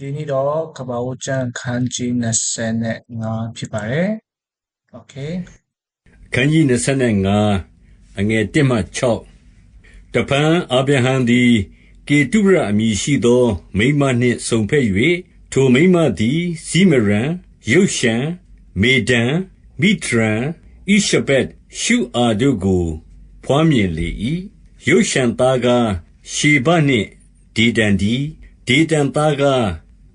ဒီနေ့တော့ကပ္ပဦးကျမ်းခန်းကြီး25ဖြစ်ပါတယ်။ Okay ခန်းကြီး25အငယ်1မှ6တပန်အာဗြဟံသည်ကေတုရအမည်ရှိသော မိန်းမနှင့်စုံဖက်၍ထိုမိန်းမသည်ဇိမရန်ယုတ်ရှန်မေဒန်မိထရန်ဣရှပက်ရှုအာတို့ကိုဖွားမြင်လေ၏ယုတ်ရှန်သားကရှေဘနှင့်ဒေဒန်ဒီဒေဒန်သားက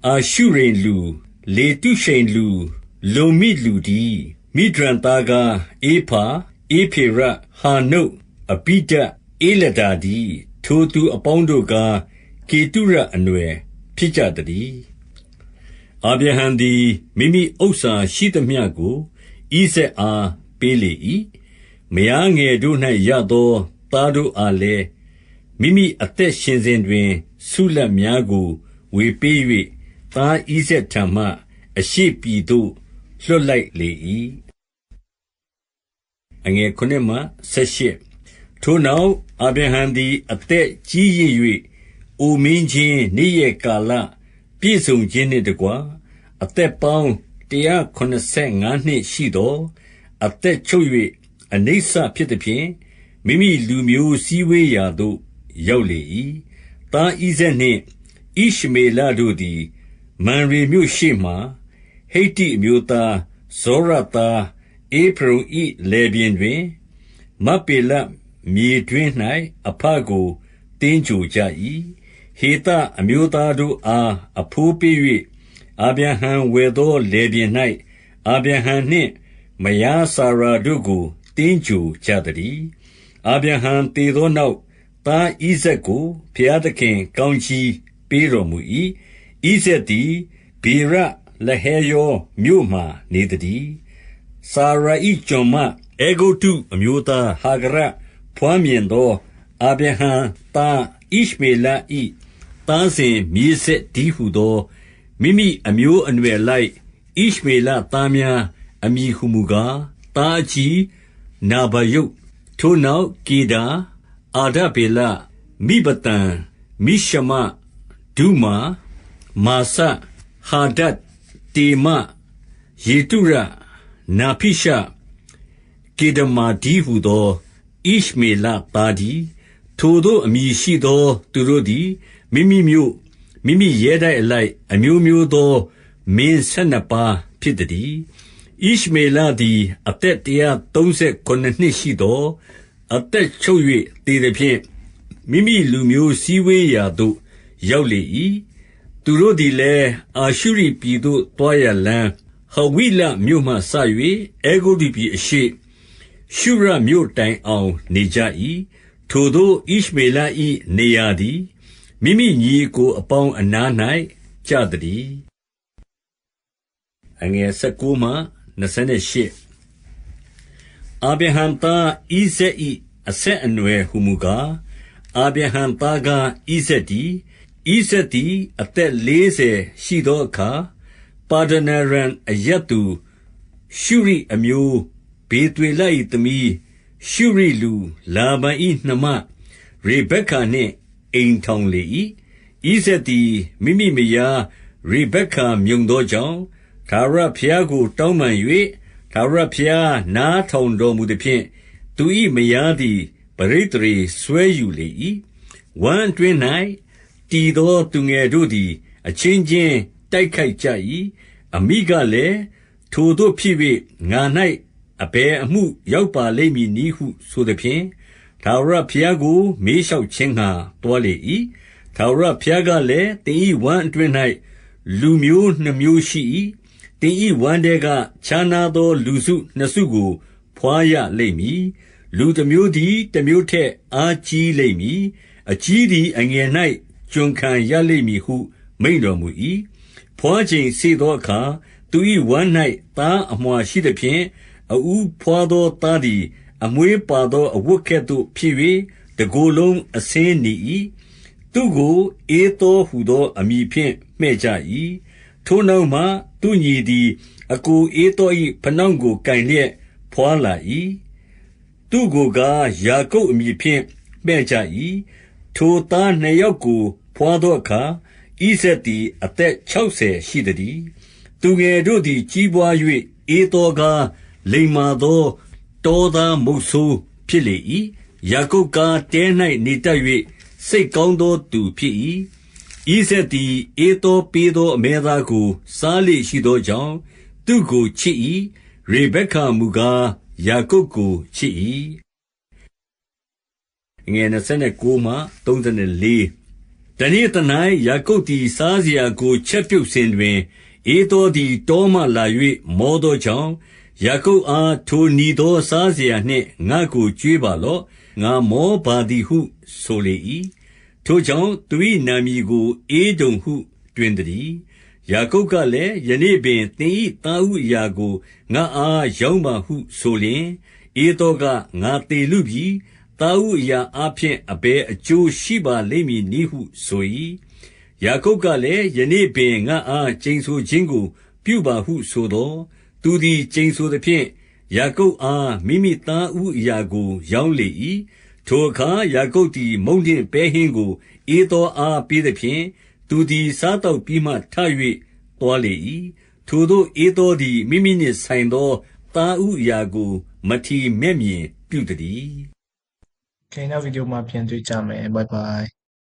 အာရှုရိန်လူ လေတုရှိန်လူ လုံမိလူဒီမိဒရန်သားကအေဖာအေဖေရ ဟာနုတ်အပိဒအေလဒါဒီထိုသူအပေါင်းတို့ကကေတုရအနွယ်ဖြစ်ကြသည်အာဗြဟံသည် မိမိဥစ္စာရှိသမျှကို ဣဇက်အား ပေးလေ၏မယားငယ်တို့၌ရသောသားတို့အားလည်း မိမိအသက်ရှင်စဉ်တွင် ဆုလတ်များကို ဝေပေး၍ သားဣဇက်ထံမှ အရှေ့ပြည်သို့ လွှတ်လိုက်လေ၏အငယ်9မှ18ထိုနောက် အာဗြဟံသည် အသက်ကြီးရင့်၍အိုမင်းချင်း နေ့ရက်ကာလပြည့်စုံခြင်းနှင့်တကားအသက်ပေါင်း185နှစ်ရှိသောအသက်ချုပ်၍အနိစ္စဖြစ်သည်ဖြင့် မိမိလူမျိုးစည်းဝေးရာသို့ ရောက်လေ၏။သားဣဇက်နှင့် ဣရှမေလတို့သည် မံရေမြို့ရှေ့မှာ ဟိတ္တိအမျိုးသား ဇောရသား ဧဖရုန်၏လယ်ပြင်တွင်မပ္ပေလမြေတွင်း၌အဘကိုတင်းကြိုကြ၏။ဟေသအမျိုးသားတို့အား အဘိုးပေး၍အာဗြဟံဝယ်သော လယ်ပြင်၌အာဗြဟံနှင့် မယားစာရာတို့ကိုတင်းကြိုကြသတည်း။အာဗြဟံသေသောနောက် သားဣဇာက်ကို ဘုရားသခင် ကောင်းကြီးပေးတော်မူ၏။ ဣဇာက်သည် ဗေရလဟေယောမြို့မှာ နေသတည်း။စာရာ၏ကျွန်မ အဲဂုတ္တုအမျိုးသား ဟာဂရဘွားမြင်သော အာဗြဟံသား ဣရှမေလ၏သားစဉ်မြေးဆက်တည်းဟူသော မိမိအမျိုးအနွယ်အလိုက် ဣရှမေလသားများ အမည်ဟူမူကား၊သားအကြီး နာဗယုတ်၊ထိုနောက် ကေဒါ၊အာဒဗေလ၊မိဘသံ၊မိရှမ၊ဒုမာ၊ မာစ၊ဟာဒဒ်၊တေမ၊ယေတုရ၊နာဖိရှ၊ကေဒမာတည်းဟူသောဣရှမေလသားတည်း။ထိုသို့အမည်ရှိသောသူတို့သည်မိမိမြို့၊မိမိရဲတိုက်အလိုက်အမျိုးမျိုးသောမင်းဆယ်နှစ်ပါးဖြစ်သတည်း။ဣရှမေလသည်အသက်တရာသုံးဆယ်ခုနစ်နှစ်ရှိသော်အသက်ချုပ်၍သေသဖြင့်မိမိလူမျိုးစည်းဝေးရာသို့ရောက်လေ၏။ သူတို့သည်လည်း အာရှုရိပြည်သို့ သွားရာလမ်း၊ဟဝိလမြို့မှစ၍အဲဂုတ္တုပြည်အရှေ့၊ရှုရမြို့တိုင်အောင် နေကြ၏။ထိုသို့ ဣရှမေလ၏နေရာသည် မိမိညီအစ်ကိုအပေါင်းအနား၌ကျသတည်း။19အာဗြဟံသား ဣဇာက်၏အဆက်အနွယ်ဟူမူကား၊အာဗြဟံသားကား ဣဇာက်တည်း။ ဣဇာက်သည် အသက်လေးဆယ်ရှိသောအခါ ပါဒနာရံအရပ်သူ ရှုရိအမျိုး ဗေသွေလ၏သမီး ရှုရိလူ လာဗန်၏နှမ ရေဗက္ကနှင့် အိမ်ထောင်လေ၏။ဣဇာက်သည် မိမိမယားရေဗက္ကမြုံသောကြောင့်၊ထာဝရဘုရားကို တောင်းပန်၍ထာဝရဘုရား နားထောင်တော်မူသဖြင့် သူ၏မယားသည် ပဋိသန္ဓေစွဲယူလေ၏။ဝမ်းအတွင်း၌ တည်သောသူငယ်တို့သည် အချင်းချင်းတိုက်ခိုက်ကြ၏။အမိကလည်း၊ထိုသို့ဖြစ်၍ငါ၌အဘယ်အမှုရောက်ပါလိမ့်မည်နည်းဟု ဆိုသဖြင့်၊ထာဝရဘုရားကို မေးလျှောက်ခြင်းငှါ သွားလေ၏။ထာဝရဘုရားကလည်း၊သင်၏ဝမ်းအတွင်း၌လူမျိုးနှစ်မျိုးရှိ၏။သင်၏ဝမ်းထဲက ခြားနားသော လူစုနှစ်စုကို ဘွားရလိမ့်မည်။လူတမျိုးသည် တမျိုးထက် အားကြီးလိမ့်မည်။အကြီးသည် အငယ်၌ ကျွန်ခံရလိမ့်မည်ဟု မိန့်တော်မူ၏။ဘွားချိန်စေ့သောအခါ သူ၏ဝမ်း၌သားအမွှာရှိသဖြင့်၊အဦးဘွားသောသားသည် အမွေးပါသော အဝတ်ကဲ့သို့ဖြစ်၍တကိုယ်လုံးအဆင်းနီ၏။သူ့ကို ဧသောဟူသော အမည်ဖြင့် မှည့်ကြ၏။ထိုနောက်မှ သူ့ညီသည် အစ်ကိုဧသော၏ဖနောင့်ကို ကိုင်လျက် ဘွားလာ၏။သူ့ကိုကား ယာကုပ်အမည်ဖြင့် မှည့်ကြ၏။ထိုသားနှစ်ယောက်ကို ဘွားသောအခါဣဣဇာက်သည် အသက်ခြောက်ဆယ်ရှိသတည်း။သူငယ်တို့သည် ကြီးပွား၍ဧသောကား လိမ္မာသော တောသားမုတ်ဆိုးဖြစ်လေ၏။ယာကုပ်ကား တဲ၌နေတတ်၍စိတ်ကောင်းသောသူဖြစ်၏။ဣဇာက်သည် ဧသောပေးသော အမဲသားကို စားလေ့ရှိသောကြောင့် သူ့ကိုချစ်၏။ရေဗက္ကမူကား ယာကုပ်ကိုချစ်၏။29 တနေ့သ၌ယာကုပ်သည် စားစရာကို ချက်ပြုတ်စဉ်တွင်၊ဧသောသည် တောမှလာ၍မောသောကြောင့်၊ယာကုပ်အား ထိုနီသောစားစရာနှင့် ငါ့ကို ကျွေးပါလော့။ငါမောပါသည်ဟု ဆိုလေ၏။ထိုကြောင့်သူ၏နာမည်ကို ဧဒုံဟုတွင်သတည်း။30ယာကုပ်ကလည်း၊ယနေ့ပင် သင်၏သားဦးအရာကို ငါ့အား ရောင်းပါဟုဆိုလျှင်၊ဧသောက၊ငါသေလုပြီ။ သားဦးအရာအားဖြင့် အဘယ်အကျိုးရှိပါလိမ့်မည်နည်းဟုဆို၏။ယာကုပ်ကလည်း၊ယနေ့ပင်ငါ့အား ကျိန်ဆိုခြင်းကို ပြုပါဟုဆိုသော်၊သူသည် ကျိန်ဆိုသဖြင့် ယာကုပ်အား မိမိသားဦးအရာကို ရောင်းလေ၏။31ထိုအခါ ယာကုပ်သည် မုန့်နှင့်ပဲဟင်းကို ဧသောအား ပေးသဖြင့်၊သူသည် စားသောက်ပြီးမှထ၍သွားလေ၏။ထိုသို့ ဧသောသည် မိမိနှင့်ဆိုင်သော သားဦးအရာကို မထီမဲ့မြင်ပြုသတည်း။ ခင်နောက်ဗီဒီယိုမှာပြန်တွေ့ကြမယ် bye bye